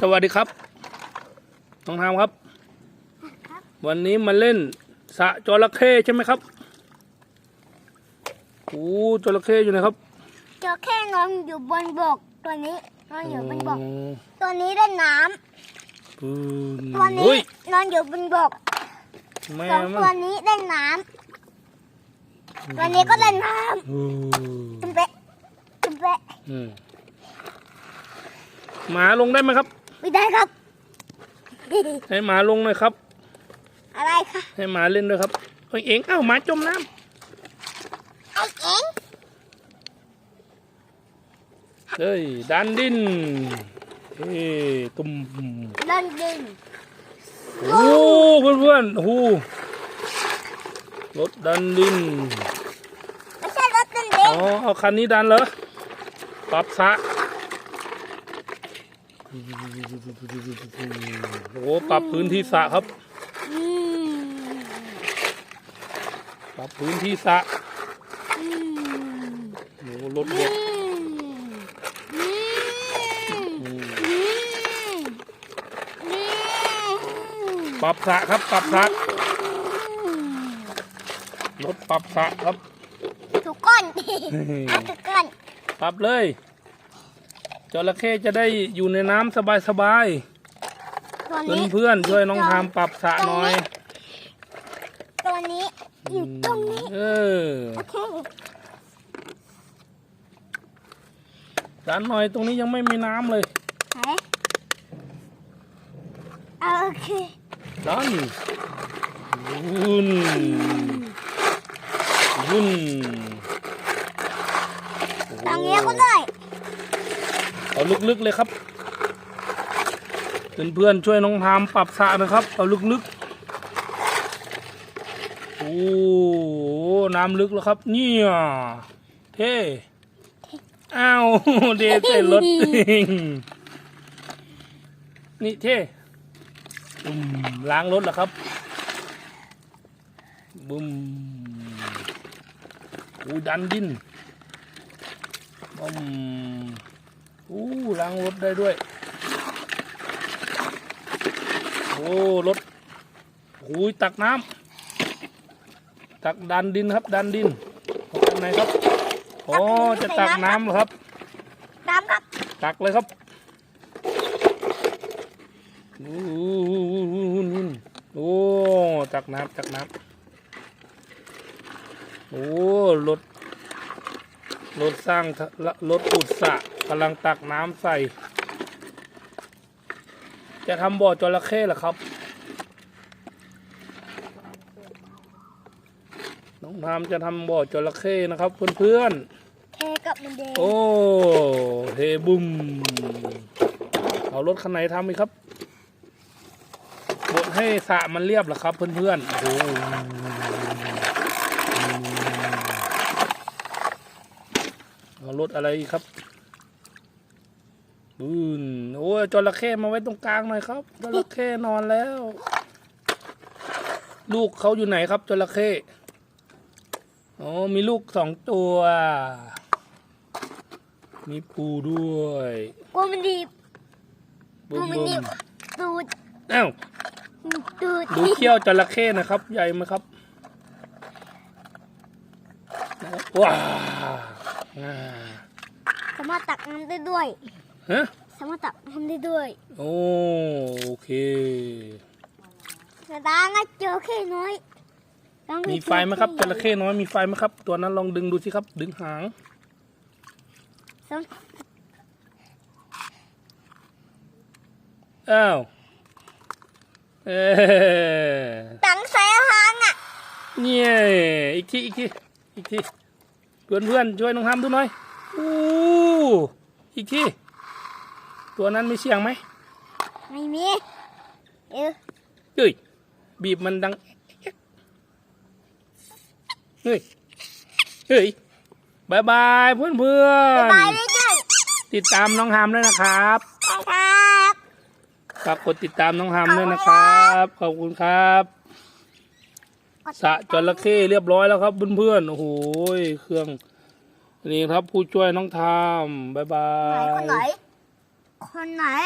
สวัสดีครับน้องทามครับครับวันนี้มาเล่นสระจระเข้ใช่ไหมครับโอ้จระเข้อยู่ไหนครับเจอแค่นอนอยู่บนบกตัวนี้นอนอยู่บนบกอ๋อตัวนี้เล่นน้ปืนำตัวนี้เฮ้ยนอนอยู่บนบกแม่สองมัตัวนนี้เล่นน้ำตัวนี้ก็เล่นน้โอ้ำจุ๊บเป๊ะจุ๊บเป๊ะอืม หมาลงได้ไหมครับ ไม่ได้ครับ ให้หมาลงหน่อยครับ อะไรคะ ให้หมาเล่นด้วยครับเอ้ยเอ็งเอ้าหมาจมน้ไอ้เองำเฮ้ยดันดินเฮ้ยตุ่มเล่นดินโอ้เพื่อนเพื่อนๆโอ้โหรถดันดินไม่ใช่รถเล่นดิอ๋อนเอาคันนี้ดันเหรอปรับสระ โอ้โหปรับพื้นที่สระครับอืมปรับพื้นที่สระอืมโอ้โหรถอืเด็กมอืมอืมอืมอืมปรับสระครับ ปรับสระรถปรับสระครับ ทุกคนเอาทุกคนปรับเลย จระเข้จะได้อยู่ในน้ำสบายตัวๆนี้เพื่อนๆช่วยน้องทามปรับสระหน่อย ตัวนี้อยู่ตรงนี้เออโอเคดันหน่อยตรงนี้ยังไม่มีน้ำเลยไหนเอาโอเคดันวุ่นวุ่นตรงนี้ก็ได้ เอาลึกๆเลยครับ เพื่อนๆช่วยน้องทามปรับสระนะครับ เอาลึกๆ โอ้น้ำลึกแล้วครับ เนี่ยเท่อ้าวเดเต้นรถนี่เท่บุ้มล้างรถแล้วครับบุ้มอูดันดินบุ้ม อู้ล้างรถได้ด้วย โอ้รถหูยตักน้ำตักดันดินครับ ดันดินเอาจากไหนครับอ๋อจะตักน้ำเหรอครับตามครับ ตักเลยครับโอ้โหโอ้ตักน้ำตักน้ำโอ้รถรถสร้างทะรถอุดสระกำลังตักน้ำใส่ จะทำบ่อจระเข้เหรอครับ น้องทามจะทำบ่อจระเข้นะครับ เพื่อนๆเทกับมันเดงโอ้เทบุมเอารถคันไหนทำอีกครับบดให้สระมันเรียบเหรอครับเพื่อนๆโอ้โหเอารถอะไรอีกครับ อืนโอ้ยจระเข้มาไว้ตรงกลางหน่อยครับจระเข้นอนแล้ว ลูกเขาอยู่ไหนครับจระเข้อ๋อมีลูกสองตัว มีปูด้วยกลัวมันดีบบุกลัวมมันบุดีบมตูดอ้าวตูดดูเขี้ยวจระเข้นะครับ ใหญ่ไหมครับว้าวอ่าสามารถตักน้ำได้ด้วย ฮะสามารถตักน้ำได้ด้วยโอ้โอเคแต่ตาง่ะเจอแค่น้อยต้องปมีไฟไหมครับจระเข้น้อยมีไฟไหมครับ ตัวนั้นลองดึงดูสิครับ ดึงหางสองอ้าวเออตังใส่อาหารอะเนี่ยอีกทีอีกทีอีกทีเพื่อนเพื่อนๆช่วยน้องทำดูหน่อยอู้อีกที ตัวนั้นมีเสียงไหมไม่มีเออเฮ้ยบีบมันดังเฮ้ยเฮ้ยบายบายเพื่อนเพื่อนไปเลยจ้ะติดตามน้องฮามด้วยนะครับครับฝากกดติดตามน้องฮามด้วยนะครับ ขอบคุณครับสระจระเข้เรียบร้อยแล้วครับเพื่อนๆ โอ้โห เครื่อง นี่ครับผู้ช่วยน้องทามบายบาไหนย 困难。